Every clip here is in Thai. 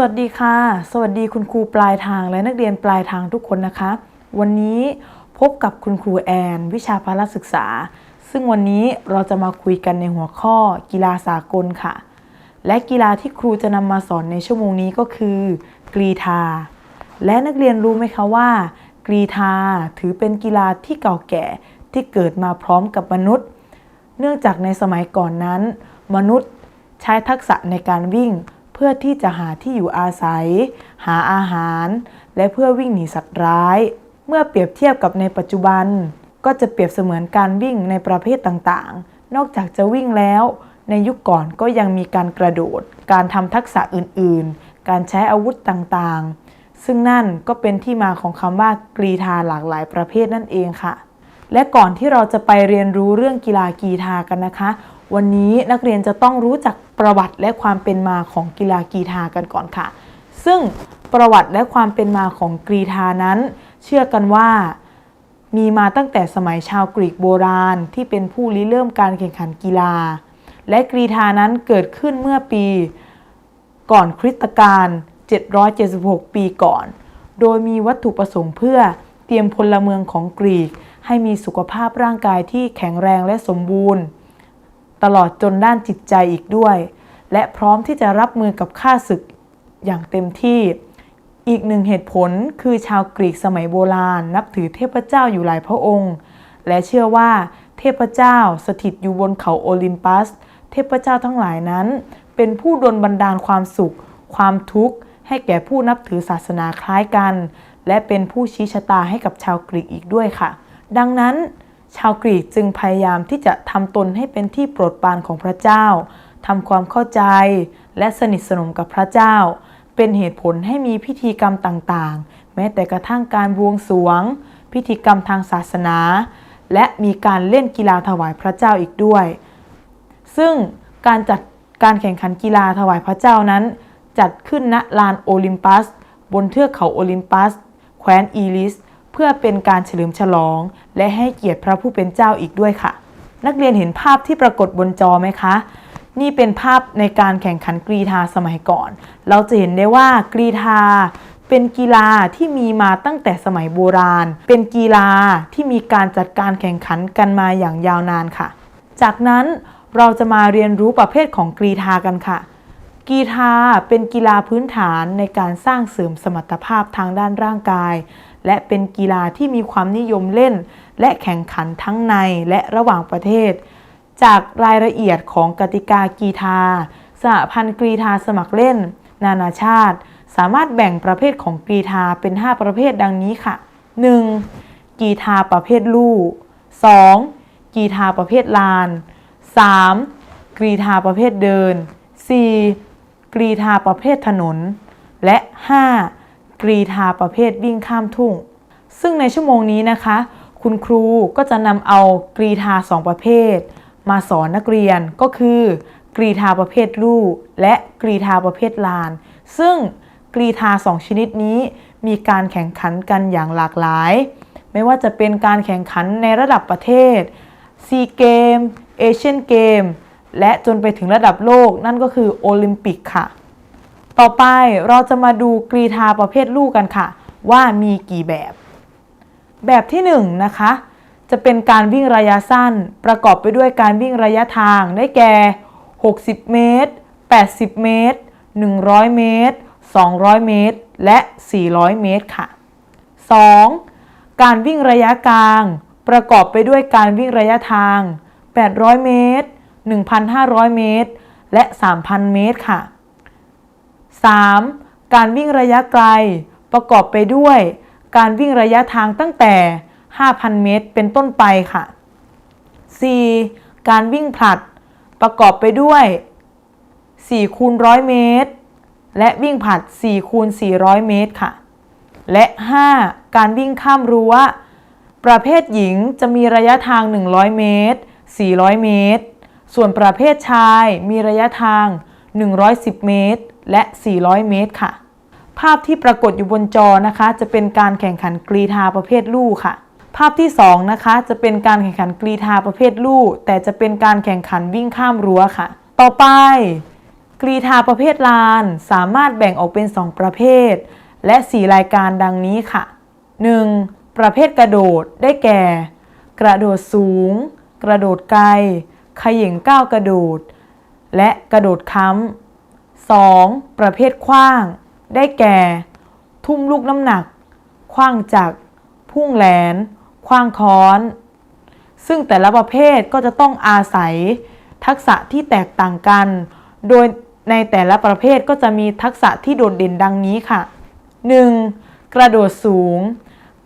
วัสดีค่ะ สวัสดีคุณครูปลายทางและนักเรียนปลายทางทุกคนนะคะ วันนี้พบกับคุณครูแอน วิชาพละศึกษา ซึ่งวันนี้เราจะมาคุยกันในหัวข้อกีฬาสากลค่ะ และกีฬาที่ครูจะนำมาสอนในชั่วโมงนี้ก็คือ กรีธา และนักเรียนรู้ไหมคะว่า กรีธาถือเป็นกีฬาที่เก่าแก่ที่เกิดมาพร้อมกับมนุษย์ เนื่องจากในสมัยก่อนนั้น มนุษย์ใช้ทักษะในการวิ่ง พื่อที่จะหาที่อยู่อาศัย หาอาหาร และเพื่อวิ่งหนีสัตว์ร้าย เมื่อเปรียบเทียบกับในปัจจุบัน ก็จะเปรียบเสมือนการวิ่งในประเภทต่างๆ นอกจากจะวิ่งแล้ว ในยุคก่อนก็ยังมีการกระโดด การทำทักษะอื่นๆ การใช้อาวุธต่างๆ ซึ่งนั่นก็เป็นที่มาของคำว่ากรีธาหลากหลายประเภทนั่นเองค่ะและก่อนที่เราจะไปเรียนรู้เรื่องกีฬากีฬากันนะคะ วันนี้นักเรียนจะต้องรู้จักประวัติและความเป็นมาของกีฬากีฬากันก่อนค่ะ ซึ่งประวัติและความเป็นมาของกรีธานั้น เชื่อกันว่ามีมาตั้งแต่สมัยชาวกรีกโบราณที่เป็นผู้ริเริ่มการแข่งขันกีฬา และกรีธานั้นเกิดขึ้นเมื่อปี ก่อนคริสตกาล776 ปีก่อน โดยมีวัตถุประสงค์เพื่อเตรียมพลเมืองของกรีก ให้มีสุขภาพร่างกายที่แข็งแรงและสมบูรณ์ ตลอดจนด้านจิตใจอีกด้วย และพร้อมที่จะรับมือกับข้าศึกอย่างเต็มที่ อีกหนึ่งเหตุผลคือชาวกรีกสมัยโบราณ นับถือเทพเจ้าอยู่หลายพระองค์ และเชื่อว่าเทพเจ้าสถิตอยู่บนเขาโอลิมปัส เทพเจ้าทั้งหลายนั้น เป็นผู้ดลบันดาลความสุข ความทุกข์ ให้แก่ผู้นับถือศาสนาคล้ายกัน และเป็นผู้ชี้ชะตาให้กับชาวกรีกอีกด้วยค่ะ ดังนั้น ชาวกรีกจึงพยายามที่จะทำตนให้เป็นที่โปรดปรานของพระเจ้าทำความเข้าใจ และสนิทสนมกับพระเจ้า เป็นเหตุผลให้มีพิธีกรรมต่างๆ แม้แต่กระทั่งการบวงสรวง พิธีกรรมทางศาสนา และมีการเล่นกีฬาถวายพระเจ้าอีกด้วย ซึ่งการจัดการแข่งขันกีฬาถวายพระเจ้านั้น จัดขึ้นณลานโอลิมปัส บนเทือกเขาโอลิมปัส แคว้นอีลิส เพื่อเป็นการเฉลิมฉลอง และให้เกียรติพระผู้เป็นเจ้าอีกด้วยค่ะ นักเรียนเห็นภาพที่ปรากฏบนจอไหมคะ นี่เป็นภาพในการแข่งขันกรีธาสมัยก่อน เราจะเห็นได้ว่ากรีธาเป็นกีฬาที่มีมาตั้งแต่สมัยโบราณ เป็นกีฬาที่มีการจัดการแข่งขันกันมาอย่างยาวนานค่ะ จากนั้นเราจะมาเรียนรู้ประเภทของกรีธากันค่ะ กีฬาเป็นกีฬาพื้นฐานในการสร้างเสริมสมรรถภาพทางด้านร่างกาย และเป็นกีฬาที่มีความนิยมเล่น และแข่งขันทั้งในและระหว่างประเทศ จากรายละเอียดของกติกากีฬาสหพันธ์กรีฑาสมัครเล่น นานาชาติ สามารถแบ่งประเภทของกรีฑาเป็น 5 ประเภทดังนี้ค่ะ 1. กีฬาประเภทลู่ 2. กีฬาประเภทลาน 3. กรีธาประเภทเดิน 4. กรีธาประเภทถนน และ 5. กรีธาประเภทวิ่งข้ามทุ่ง ซึ่งในชั่วโมงนี้นะคะ คุณครูก็จะนำเอากรีธาสองประเภท มาสอนนักเรียนก็คือ กรีธาประเภทลู่และกรีธาประเภทลาน ซึ่งกรีธาสองชนิดนี้มีการแข่งขันกันอย่างหลากหลาย ไม่ว่าจะเป็นการแข่งขันในระดับประเทศซีเกมเอเชียนเกมและจนไปถึงระดับโลกนั่นก็คือโอลิมปิกค่ะ ต่อไปเราจะมาดูกรีธาประเภทลูกกันค่ะ ว่ามีกี่แบบ แบบที่1นนะคะ จะเป็นการวิ่งระยะสั้น ประกอบไปด้วยการวิ่งระยะทางได้แก่ 60 เมตร 80 เมตร 100 เมตร 200 เมตร และ 400 เมตรค่ะ 2. การวิ่งระยะกลาง ประกอบไปด้วยการวิ่งระยะทาง 800 เมตร 1,500 เมตร และ 3,000 เมตรค่ะ 3. การวิ่งระยะไกล ประกอบไปด้วย การวิ่งระยะทางตั้งแต่ 5,000 เมตร เป็นต้นไปค่ะ 4. การวิ่งผลัด ประกอบไปด้วย4คูณร้อยเมตร และวิ่งผลัด4คูณ400 เมตรค่ะ และ 5. การวิ่งข้ามรั้ว ประเภทหญิงจะมีระยะทาง 100 เมตร 400 เมตร ส่วนประเภทชายมีระยะทาง 110 เมตร และ 400 เมตรค่ะ ภาพที่ปรากฏอยู่บนจอนะคะ จะเป็นการแข่งขันกรีธาประเภทลู่ค่ะ ภาพที่ 2 นะคะ จะเป็นการแข่งขันกรีธาประเภทลู่แต่จะเป็นการแข่งขันวิ่งข้ามรั้วค่ะ ต่อไป กรีธาประเภทลานสามารถแบ่งออกเป็น 2 ประเภท และ 4 รายการดังนี้ค่ะ 1. ประเภทกระโดดได้แก่ กระโดดสูง กระโดดไกลขย่งก้าวกระโดด และกระโดดค้ำ 2. ประเภทขว้าง ได้แก่ ทุ่มลูกน้ำหนักขว้างจัก พุ่งแหลนขว้างค้อน ซึ่งแต่ละประเภทก็จะต้องอาศัย ทักษะที่แตกต่างกัน โดยในแต่ละประเภทก็จะมีทักษะที่โดดเด่นดังนี้ค่ะ 1. กระโดดสูง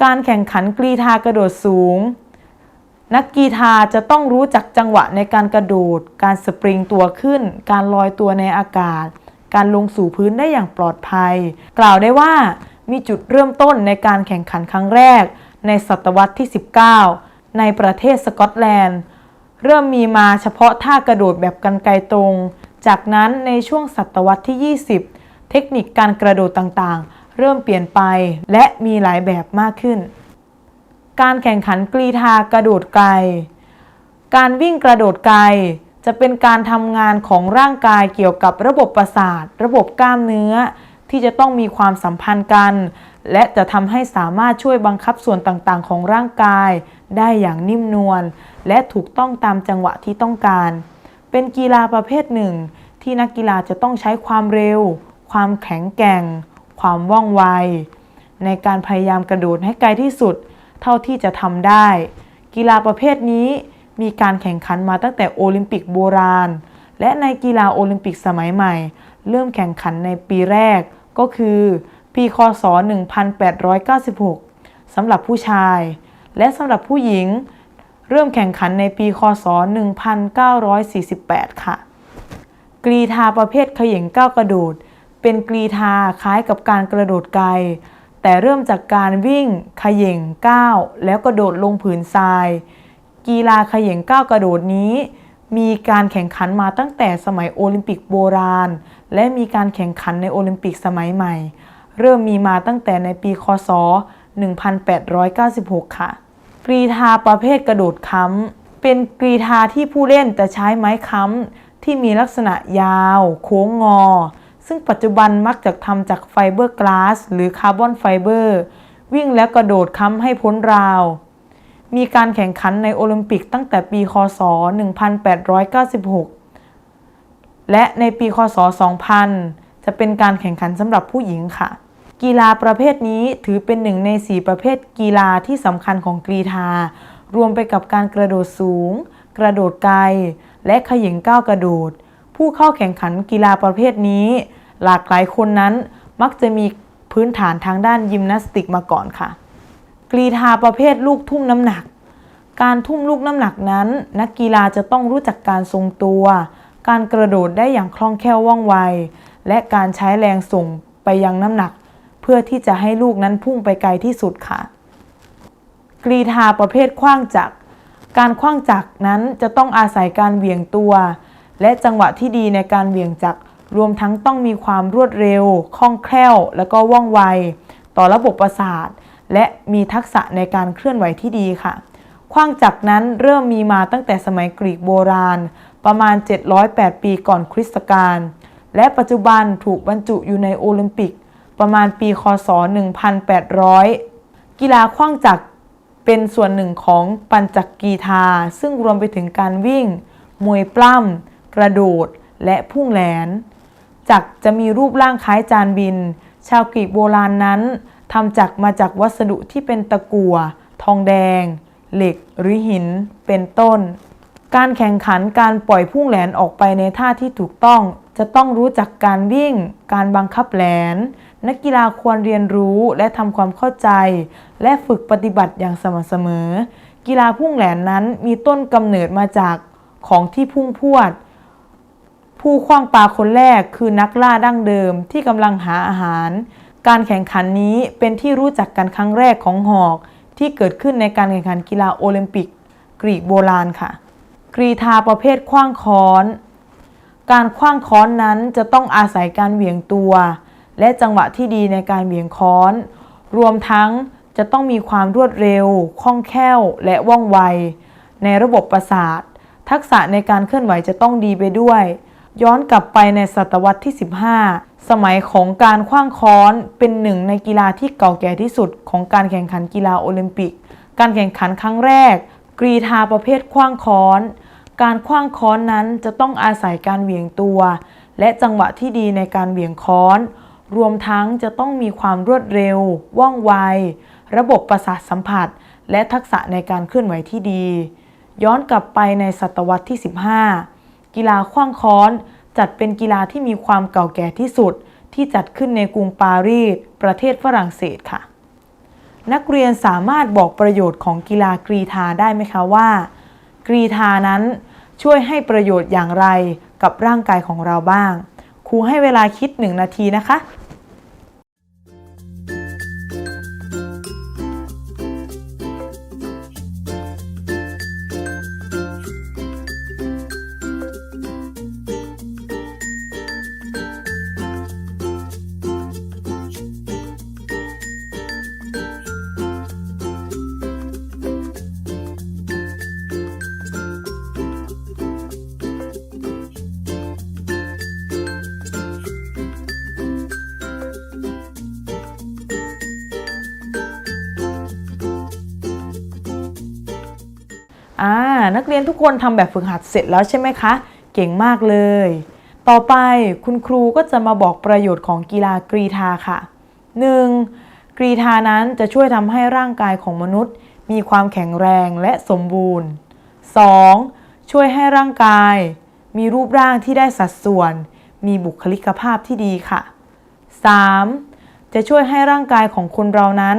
การแข่งขันกรีธากระโดดสูง นักกีฬาจะต้องรู้จักจังหวะในการกระโดด การสปริงตัวขึ้น การลอยตัวในอากาศ การลงสู่พื้นได้อย่างปลอดภัย กล่าวได้ว่ามีจุดเริ่มต้นในการแข่งขันครั้งแรก ในศตวรรษที่ 19 ในประเทศสกอตแลนด์ เริ่มมีมาเฉพาะท่ากระโดดแบบกันไกลตรง จากนั้นในช่วงศตวรรษที่ 20 เทคนิคการกระโดดต่างๆ เริ่มเปลี่ยนไปและมีหลายแบบมากขึ้น การแข่งขันกรีธากระโดดไกล การวิ่งกระโดดไกล จะเป็นการทำงานของร่างกายเกี่ยวกับระบบประสาท ระบบกล้ามเนื้อ ที่จะต้องมีความสัมพันธ์กัน และจะทำให้สามารถช่วยบังคับส่วนต่างๆ ของร่างกาย ได้อย่างนิ่มนวลและถูกต้องตามจังหวะที่ต้องการ เป็นกีฬาประเภทหนึ่ง ที่นักกีฬาจะต้องใช้ความเร็ว ความแข็งแกร่ง ความว่องไว ในการพยายามกระโดดให้ไกลที่สุด เท่าที่จะทำได้ กีฬาประเภทนี้ มีการแข่งขันมาตั้งแต่โอลิมปิกโบราณ และในกีฬาโอลิมปิกสมัยใหม่ เริ่มแข่งขันในปีแรกก็คือ ปีคศ 1896 สำหรับผู้ชาย และสำหรับผู้หญิง เริ่มแข่งขันในปีคศ 1948 ค่ะ กรีธาประเภทเขย่งก้าวกระโดด เป็นกรีธาคล้ายกับการกระโดดไกล แต่เริ่มจากการวิ่งเขย่งก้าวแล้วกระโดดลงผืนทราย กีฬาเขย่งก้าวกระโดดนี้ มีการแข่งขันมาตั้งแต่สมัยโอลิมปิกโบราณ และมีการแข่งขันในโอลิมปิกสมัยใหม่ เริ่มมีมาตั้งแต่ในปีคศ 1896 ค่ะ กรีธาประเภทกระโดดค้ำเป็นกรีธาที่ผู้เล่นจะใช้ไม้ค้ำที่มีลักษณะยาว โค้งงอ ซึ่งปัจจุบันมักจะทำจากไฟเบอร์กลาส หรือคาร์บอนไฟเบอร์ วิ่งและกระโดดค้ำให้พ้นราว มีการแข่งขันในโอลิมปิกตั้งแต่ปีคศ 1896 และในปีคศ 2000 จะเป็นการแข่งขันสำหรับผู้หญิงค่ะ กีฬาประเภทนี้ถือเป็นหนึ่งใน 4 ประเภทกีฬาที่สำคัญของกรีธา รวมไปกับการกระโดดสูง กระโดดไกล และขย่งก้าวกระโดด ผู้เข้าแข่งขันกีฬาประเภทนี้ หลากหลายคนนั้นมักจะมีพื้นฐานทางด้านยิมนาสติกมาก่อนค่ะ รีธาประเภทลูกทุ่มน้ำหนัก การทุ่มลูกน้ำหนักนั้น นักกีฬาจะต้องรู้จักการทรงตัว การกระโดดได้อย่างคล่องแคล่วว่องไว และการใช้แรงส่งไปยังน้ำหนัก เพื่อที่จะให้ลูกนั้นพุ่งไปไกลที่สุดค่ะ กรีธาประเภทขว้างจักร การขว้างจักรนั้นจะต้องอาศัยการเหวี่ยงตัว และจังหวะที่ดีในการเหวี่ยงจักรรวมทั้งต้องมีความรวดเร็ว คล่องแคล่ว และก็ว่องไว ต่อระบบประสาท และมีทักษะในการเคลื่อนไหวที่ดีค่ะ ขว้างจักรนั้นเริ่มมีมาตั้งแต่สมัยกรีกโบราณ ประมาณ 708 ปีก่อนคริสตกาลและปัจจุบันถูกบรรจุอยู่ในโอลิมปิก ประมาณปีคศ 1800 กีฬาขว้างจักรเป็นส่วนหนึ่งของปัญจกีฬาซึ่งรวมไปถึงการวิ่ง มวยปล้ำ กระโดด และพุ่งแหลน จักรจะมีรูปร่างคล้ายจานบิน ชาวกรีกโบราณนั้น ทำจักมาจากวัสดุที่เป็นตะกั่วทองแดง เหล็กหรือหินเป็นต้น การแข่งขันการปล่อยพุ่งแหลนออกไปในท่าที่ถูกต้อง จะต้องรู้จักการวิ่ง การบังคับแหลน นักกีฬาควรเรียนรู้และทำความเข้าใจ และฝึกปฏิบัติอย่างสม่ำเสมอ กีฬาพุ่งแหลนนั้นมีต้นกำเนิดมาจากของที่พุ่งพวดผู้คว้างปลาคนแรกคือนักล่าดั้งเดิมที่กำลังหาอาหาร การแข่งขันนี้เป็นที่รู้จักกันครั้งแรกของหอกที่เกิดขึ้นในการแข่งขันกีฬาโอลิมปิก กรีกโบราณค่ะ กรีธาประเภทขว้างค้อน การขว้างค้อนนั้นจะต้องอาศัยการเหวี่ยงตัว และจังหวะที่ดีในการเหวี่ยงค้อน รวมทั้งจะต้องมีความรวดเร็ว คล่องแคล่ว และว่องไว ในระบบประสาท ทักษะในการเคลื่อนไหวจะต้องดีไปด้วย ย้อนกลับไปในศตวรรษที่ 15 สมัยของการขว้างค้อนเป็นหนึ่งในกีฬาที่เก่าแก่ที่สุดของการแข่งขันกีฬาโอลิมปิก การแข่งขันครั้งแรก กรีธาประเภทขว้างค้อน การขว้างค้อนนั้นจะต้องอาศัยการเหวี่ยงตัว และจังหวะที่ดีในการเหวี่ยงค้อน รวมทั้งจะต้องมีความรวดเร็ว ว่องไว ระบบประสาทสัมผัส และทักษะในการเคลื่อนไหวที่ดี ย้อนกลับไปในศตวรรษที่ 15 กีฬาขว้างค้อน จัดเป็นกีฬาที่มีความเก่าแก่ที่สุด ที่จัดขึ้นในกรุงปารีส ประเทศฝรั่งเศสค่ะ นักเรียนสามารถบอกประโยชน์ของกีฬากรีธาได้ไหมคะว่า กรีธานั้นช่วยให้ประโยชน์อย่างไรกับร่างกายของเราบ้าง ครูให้เวลาคิดหนึ่งนาทีนะคะ นักเรียนทุกคนทำแบบฝึกหัดเสร็จแล้วใช่ไหมคะ เก่งมากเลย ต่อไปคุณครูก็จะมาบอกประโยชน์ของกีฬากรีธาค่ะ 1. กรีธานั้นจะช่วยทำให้ร่างกายของมนุษย์ มีความแข็งแรงและสมบูรณ์ 2. ช่วยให้ร่างกาย มีรูปร่างที่ได้สัดส่วน มีบุคลิกภาพที่ดีค่ะ 3. จะช่วยให้ร่างกายของคนเรานั้น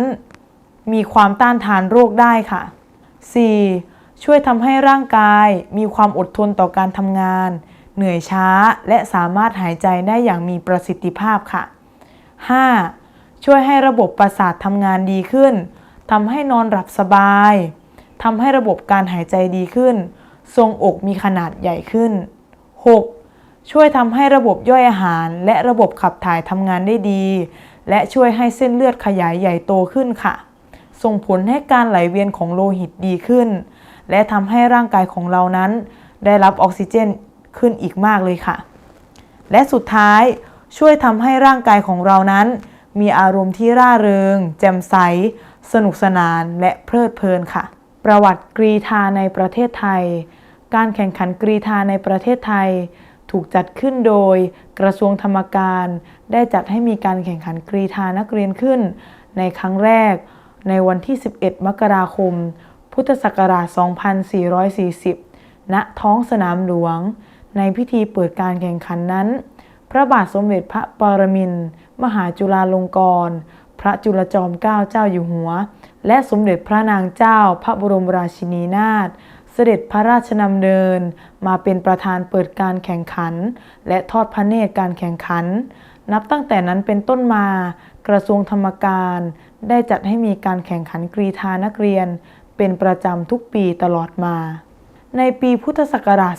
มีความต้านทานโรคได้ค่ะ 4. ช่วยทำให้ร่างกายมีความอดทนต่อการทำงาน เหนื่อยช้าและสามารถหายใจได้อย่างมีประสิทธิภาพค่ะ 5. ช่วยให้ระบบประสาททำงานดีขึ้นทำให้นอนหลับสบายทำให้ระบบการหายใจดีขึ้น ทรงอกมีขนาดใหญ่ขึ้น 6. ช่วยทำให้ระบบย่อยอาหาร และระบบขับถ่ายทำงานได้ดี และช่วยให้เส้นเลือดขยายใหญ่โตขึ้นค่ะ ส่งผลให้การไหลเวียนของโลหิตดีขึ้น และทำให้ร่างกายของเรานั้น ได้รับออกซิเจนขึ้นอีกมากเลยค่ะ และสุดท้ายช่วยทำให้ร่างกายของเรานั้น มีอารมณ์ที่ร่าเริง แจ่มใส สนุกสนานและเพลิดเพลินค่ะ ประวัติกรีธาในประเทศไทย การแข่งขันกรีธาในประเทศไทย ถูกจัดขึ้นโดยกระทรวงธรรมการ ได้จัดให้มีการแข่งขันกรีธานักเรียนขึ้น ในครั้งแรกในวันที่ 11 มกราคม พุทธศักราช 2440 ณ ท้องสนามหลวง ในพิธีเปิดการแข่งขันนั้น พระบาทสมเด็จพระปรมินทรมหาจุฬาลงกรณ์พระจุลจอมเกล้าเจ้าอยู่หัว และสมเด็จพระนางเจ้าพระบรมราชินีนาถเสด็จพระราชดำเนินมาเป็นประธานเปิดการแข่งขัน และทอดพระเนตรการแข่งขัน นับตั้งแต่นั้นเป็นต้นมากระทรวงธรรมการ ได้จัดให้มีการแข่งขันกรีธานักเรียน เป็นประจำทุกปีตลอดมา ในปีพุทธศักราช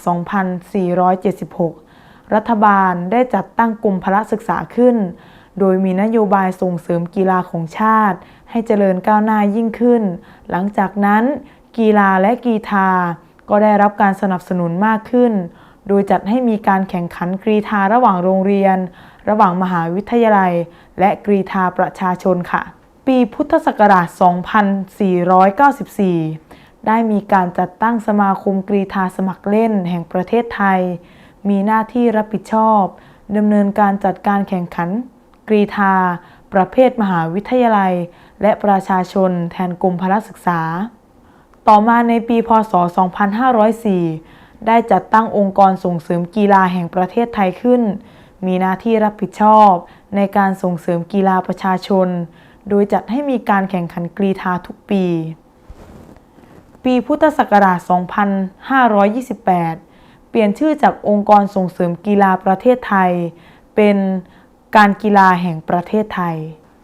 2476 รัฐบาลได้จัดตั้งกรมพละศึกษาขึ้น โดยมีนโยบายส่งเสริมกีฬาของชาติ ให้เจริญก้าวหน้ายิ่งขึ้น หลังจากนั้น กีฬาและกีฬาก็ได้รับการสนับสนุนมากขึ้น โดยจัดให้มีการแข่งขันกรีธาระหว่างโรงเรียน ระหว่างมหาวิทยาลัย และกรีธาประชาชนค่ะ ปีพุทธศักราช 2494 ได้มีการจัดตั้งสมาคมกรีธาสมัครเล่นแห่งประเทศไทย มีหน้าที่รับผิดชอบดำเนินการจัดการแข่งขัน กรีธา ประเภทมหาวิทยาลัย และประชาชนแทนกรมพละศึกษา ต่อมาในปีพศ 2504 ได้จัดตั้งองค์กรส่งเสริมกีฬาแห่งประเทศไทยขึ้น มีหน้าที่รับผิดชอบในการส่งเสริมกีฬาประชาชน โดยจัดให้มีการแข่งขันกรีธาทุกปี ปีพุทธศักราช 2528 เปลี่ยนชื่อจากองค์กรส่งเสริมกีฬาประเทศไทย เป็นการกีฬาแห่งประเทศไทย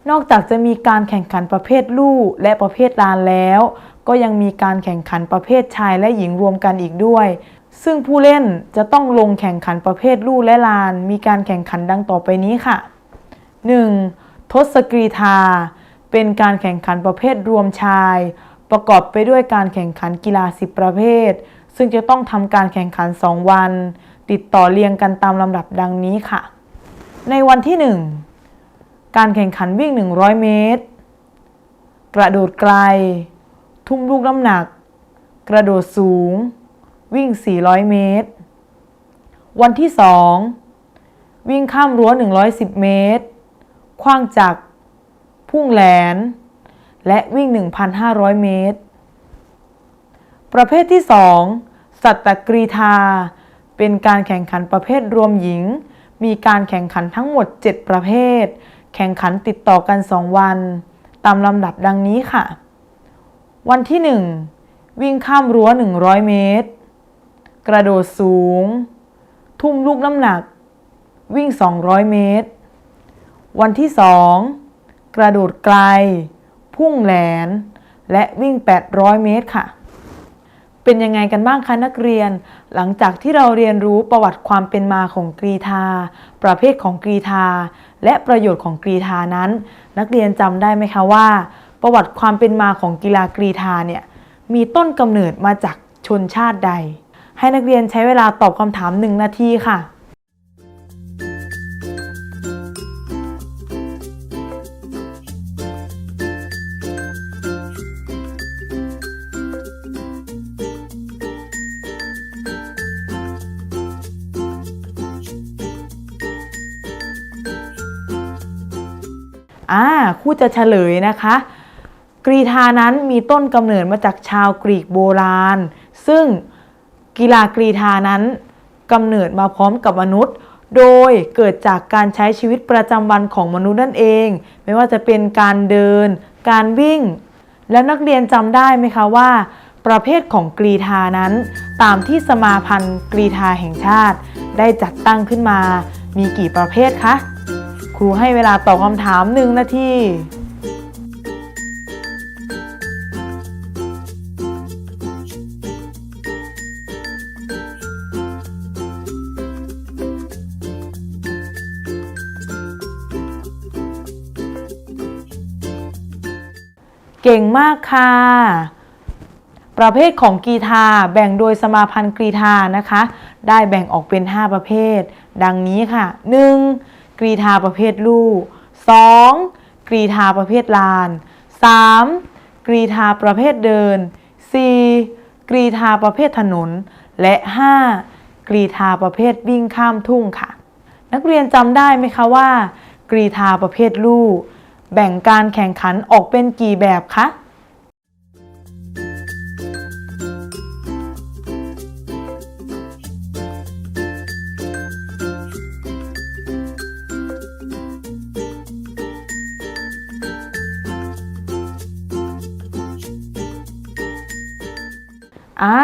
นอกจากจะมีการแข่งขันประเภทลู่และประเภทลานแล้ว ก็ยังมีการแข่งขันประเภทชายและหญิงรวมกันอีกด้วย ซึ่งผู้เล่นจะต้องลงแข่งขันประเภทลู่และลาน มีการแข่งขันดังต่อไปนี้ค่ะ 1. ทศกรีธา เป็นการแข่งขันประเภทรวมชาย ประกอบไปด้วยการแข่งขันกีฬา 10 ประเภท ซึ่งจะต้องทำการแข่งขัน 2 วัน ติดต่อเรียงกันตามลำดับดังนี้ค่ะ ในวันที่ 1 การแข่งขันวิ่ง 100 เมตร กระโดดไกล ทุ่มลูกน้ำหนัก กระโดดสูง วิ่ง 400 เมตร วันที่ 2 วิ่งข้ามรั้ว 110 เมตร คว้างจักร พุ่งแหลน และวิ่ง 1,500 เมตร ประเภทที่ 2 สัตตกรีธา เป็นการแข่งขันประเภทรวมหญิง มีการแข่งขันทั้งหมด 7 ประเภท แข่งขันติดต่อกัน 2 วัน ตามลำดับดังนี้ค่ะ วันที่ 1 วิ่งข้ามรั้ว 100 เมตร กระโดดสูง ทุ่มลูกน้ำหนัก วิ่ง 200 เมตร วันที่2กระโดดไกล พุ่งแหลน และวิ่ง 800 เมตรค่ะ เป็นยังไงกันบ้างคะนักเรียน หลังจากที่เราเรียนรู้ประวัติความเป็นมาของกรีธา ประเภทของกรีธา และประโยชน์ของกรีธานั้น นักเรียนจำได้ไหมคะว่า ประวัติความเป็นมาของกีฬากรีธาเนี่ยมีต้นกำเนิดมาจากชนชาติใด ให้นักเรียนใช้เวลาตอบคำถามหนึ่งนาทีค่ะ อ่าครูจะเฉลยนะคะ กรีธานั้นมีต้นกำเนิดมาจากชาวกรีกโบราณ ซึ่งกีฬากรีธานั้นกำเนิดมาพร้อมกับมนุษย์ โดยเกิดจากการใช้ชีวิตประจำวันของมนุษย์นั่นเอง ไม่ว่าจะเป็นการเดิน การวิ่ง แล้วนักเรียนจำได้ไหมคะว่า ประเภทของกรีธานั้น ตามที่สมาพันธ์กรีธาแห่งชาติ ได้จัดตั้งขึ้นมา มีกี่ประเภทคะ ครูให้เวลาตอบคำถามหนึ่งนาทีเก่งมากค่ะ ประเภทของกรีธาแบ่งโดยสมาพันธ์กรีธานะคะ ได้แบ่งออกเป็น 5 ประเภท ดังนี้ค่ะ 1. กรีธาประเภทลู่ 2. กรีธาประเภทลาน 3. กรีธาประเภทเดิน 4. กรีธาประเภทถนน และ 5. กรีธาประเภทวิ่งข้ามทุ่งค่ะ นักเรียนจำได้ไหมคะว่า กรีธาประเภทลู่แบ่งการแข่งขันออกเป็นกี่แบบคะ อ่า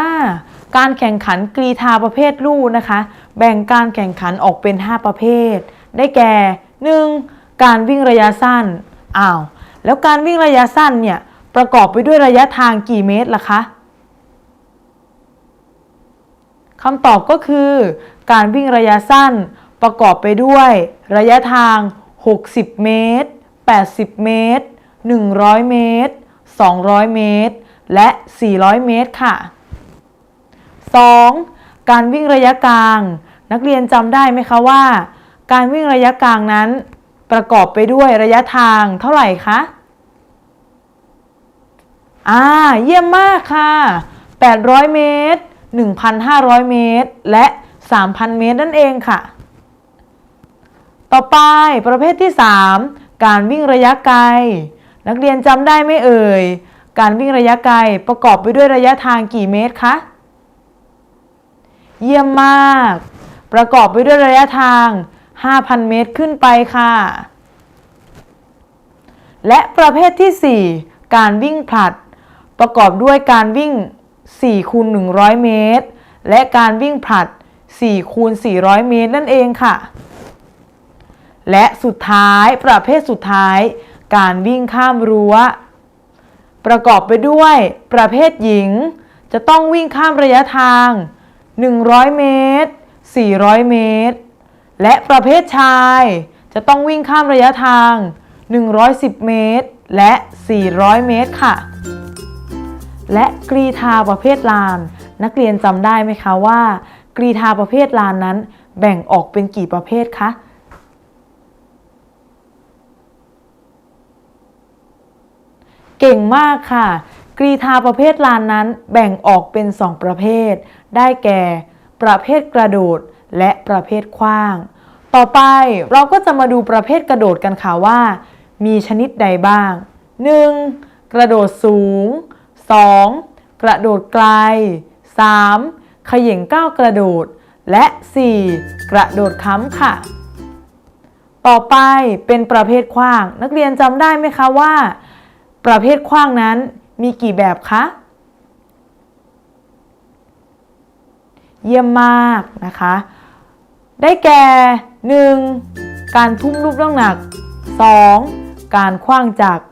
การแข่งขันกรีธาประเภทลู่นะคะ แบ่งการแข่งขันออกเป็น 5 ประเภท ได้แก่ 1. การวิ่งระยะสั้นอ้าวแล้วการวิ่งระยะสั้นเนี่ยประกอบไปด้วยระยะทางกี่เมตรล่ะคะคำตอบก็คือ การวิ่งระยะสั้นประกอบไปด้วยระยะทาง 60 เมตร 80 เมตร 100 เมตร 200 เมตร และ 400 เมตรค่ะ 2. การวิ่งระยะกลาง นักเรียนจำได้ไหมคะว่า การวิ่งระยะกลางนั้น ประกอบไปด้วยระยะทางเท่าไหร่คะอ่าเยี่ยมมากค่ะ 800 เมตร 1,500 เมตร และ 3,000 เมตรนั่นเองค่ะ ต่อไปประเภทที่ 3 การวิ่งระยะไกล นักเรียนจำได้ไหมเอ่ย การวิ่งระยะไกลประกอบไปด้วยระยะทางกี่เมตรคะ เยี่ยมมาก ประกอบไปด้วยระยะทาง 5,000 เมตรขึ้นไปค่ะ และประเภทที่ 4 การวิ่งผลัด ประกอบด้วยการวิ่ง4คูณ100 เมตร และการวิ่งผลัด4คูณ400 เมตรนั่นเองค่ะ และสุดท้ายประเภทสุดท้าย การวิ่งข้ามรั้ว ประกอบไปด้วย ประเภทหญิง จะต้องวิ่งข้ามระยะทาง 100 เมตร 400 เมตร และประเภทชายจะต้องวิ่งข้ามระยะทาง 110 เมตร และ 400 เมตรค่ะ และกรีธาประเภทลาน นักเรียนจำได้ไหมคะว่า กรีธาประเภทลานนั้น แบ่งออกเป็นกี่ประเภทคะเก่งมากค่ะ กรีธาประเภทลานนั้นแบ่งออกเป็น 2 ประเภท ได้แก่ ประเภทกระโดด และประเภทขว้าง ต่อไปเราก็จะมาดูประเภทกระโดดกันค่ะว่า มีชนิดใดบ้าง 1. กระโดดสูง 2. กระโดดไกล 3. ขย่งก้าวกระโดด และ 4. กระโดดค้ำค่ะ ต่อไปเป็นประเภทขว้าง นักเรียนจำได้ไหมคะว่า ประเภทขว้างนั้นมีกี่แบบคะ เยี่ยมมากนะคะ ได้แก่ 1. การทุ่มลูกน้ำหนัก 2. การคว้างจักร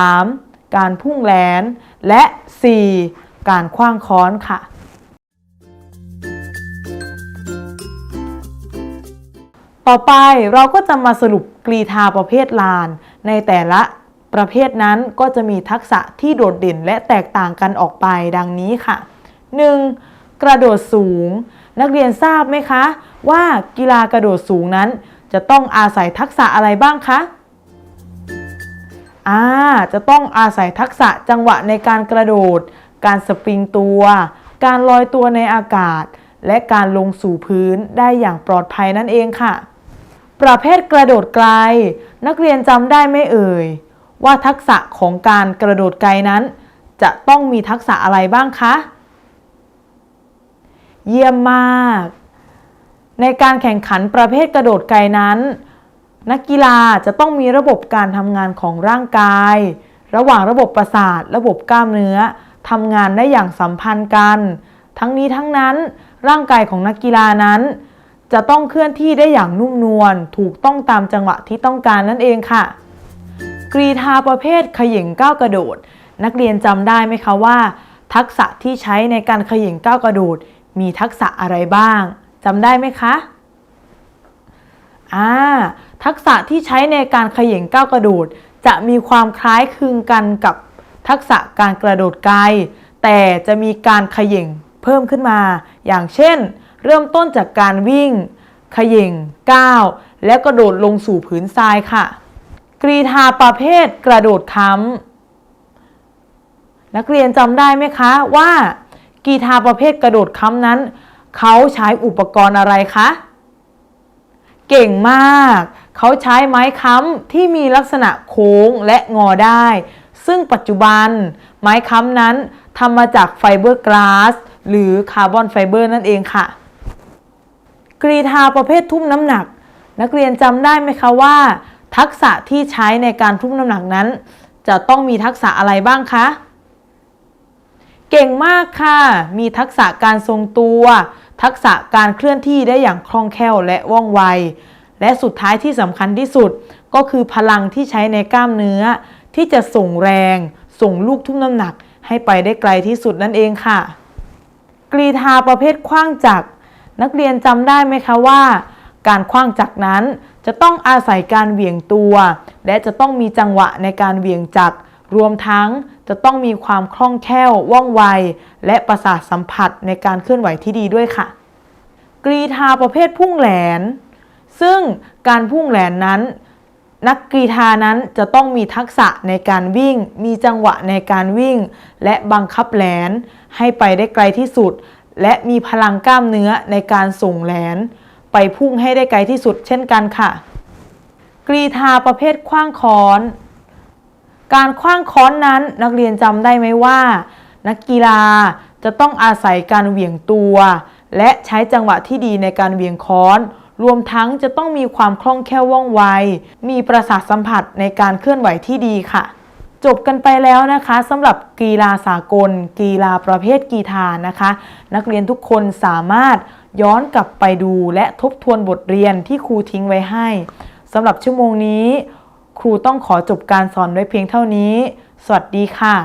3. การพุ่งแหลน และ 4. การคว้างค้อนค่ะ ต่อไปเราก็จะมาสรุปกรีธาประเภทลาน ในแต่ละประเภทนั้นก็จะมีทักษะที่โดดเด่นและแตกต่างกันออกไปดังนี้ค่ะ 1. กระโดดสูง นักเรียนทราบไหมคะ ว่ากีฬากระโดดสูงนั้น จะต้องอาศัยทักษะอะไรบ้างคะอ่าจะต้องอาศัยทักษะจังหวะในการกระโดด การสปริงตัว การลอยตัวในอากาศ และการลงสู่พื้นได้อย่างปลอดภัยนั่นเองค่ะ ประเภทกระโดดไกล นักเรียนจำได้ไหมเอ่ย ว่าทักษะของการกระโดดไกลนั้น จะต้องมีทักษะอะไรบ้างคะ เยี่ยมมาก ในการแข่งขันประเภทกระโดดไกลนั้น นักกีฬาจะต้องมีระบบการทำงานของร่างกาย ระหว่างระบบประสาท ระบบกล้ามเนื้อทำงานได้อย่างสัมพันธ์กัน ทั้งนี้ทั้งนั้น ร่างกายของนักกีฬานั้น จะต้องเคลื่อนที่ได้อย่างนุ่มนวลถูกต้องตามจังหวะที่ต้องการนั่นเองค่ะ กรีธาประเภทขย่งก้าวกระโดด นักเรียนจำได้ไหมคะว่า ทักษะที่ใช้ในการขย่งก้าวกระโดด มีทักษะอะไรบ้างจำได้ไหมคะอ่าทักษะที่ใช้ในการเขย่งก้าวกระโดด จะมีความคล้ายคลึงกันกับทักษะการกระโดดไกล แต่จะมีการเขย่งเพิ่มขึ้นมา อย่างเช่น เริ่มต้นจากการวิ่ง เขย่งก้าวแล้วกระโดดลงสู่ผืนทรายค่ะ กรีธาประเภทกระโดดค้ำนักเรียนจำได้ไหมคะว่า กีฬาประเภทกระโดดค้ำนั้น เขาใช้อุปกรณ์อะไรคะ เก่งมาก เขาใช้ไม้ค้ำที่มีลักษณะโค้งและงอได้ ซึ่งปัจจุบัน ไม้ค้ำนั้นทำมาจากไฟเบอร์กลาส หรือคาร์บอนไฟเบอร์นั่นเองค่ะกรีธาประเภททุ่มน้ำหนัก นักเรียนจำได้ไหมคะว่า ทักษะที่ใช้ในการทุ่มน้ำหนักนั้น จะต้องมีทักษะอะไรบ้างคะ เก่งมากค่ะ มีทักษะการทรงตัว ทักษะการเคลื่อนที่ได้อย่างคล่องแคล่วและว่องไว และสุดท้ายที่สำคัญที่สุดก็คือพลังที่ใช้ในกล้ามเนื้อ ที่จะส่งแรง ส่งลูกทุ่มน้ำหนัก ให้ไปได้ไกลที่สุดนั่นเองค่ะ กรีธาประเภทขว้างจักร นักเรียนจำได้ไหมคะว่า การขว้างจักรนั้นจะต้องอาศัยการเหวี่ยงตัว และจะต้องมีจังหวะในการเหวี่ยงจักรรวมทั้ง จะต้องมีความคล่องแคล่วว่องไว และประสาทสัมผัสในการเคลื่อนไหวที่ดีด้วยค่ะ กรีธาประเภทพุ่งแหลน ซึ่งการพุ่งแหลนนั้น นักกรีธานั้นจะต้องมีทักษะในการวิ่ง มีจังหวะในการวิ่ง และบังคับแหลนให้ไปได้ไกลที่สุด และมีพลังกล้ามเนื้อในการส่งแหลน ไปพุ่งให้ได้ไกลที่สุดเช่นกันค่ะ กรีธาประเภทขว้างค้อน การขว้างค้อนนั้นนักเรียนจำได้ไหมว่า นักกีฬาจะต้องอาศัยการเหวี่ยงตัว และใช้จังหวะที่ดีในการเหวี่ยงค้อน รวมทั้งจะต้องมีความคล่องแคล่วว่องไว มีประสาทสัมผัสในการเคลื่อนไหวที่ดีค่ะ จบกันไปแล้วนะคะสำหรับกีฬาสากล กีฬาประเภทกีฬานะคะ นักเรียนทุกคนสามารถย้อนกลับไปดูและทบทวนบทเรียนที่ครูทิ้งไว้ให้สำหรับชั่วโมงนี้ ครูต้องขอจบการสอนไว้เพียงเท่านี้ สวัสดีค่ะ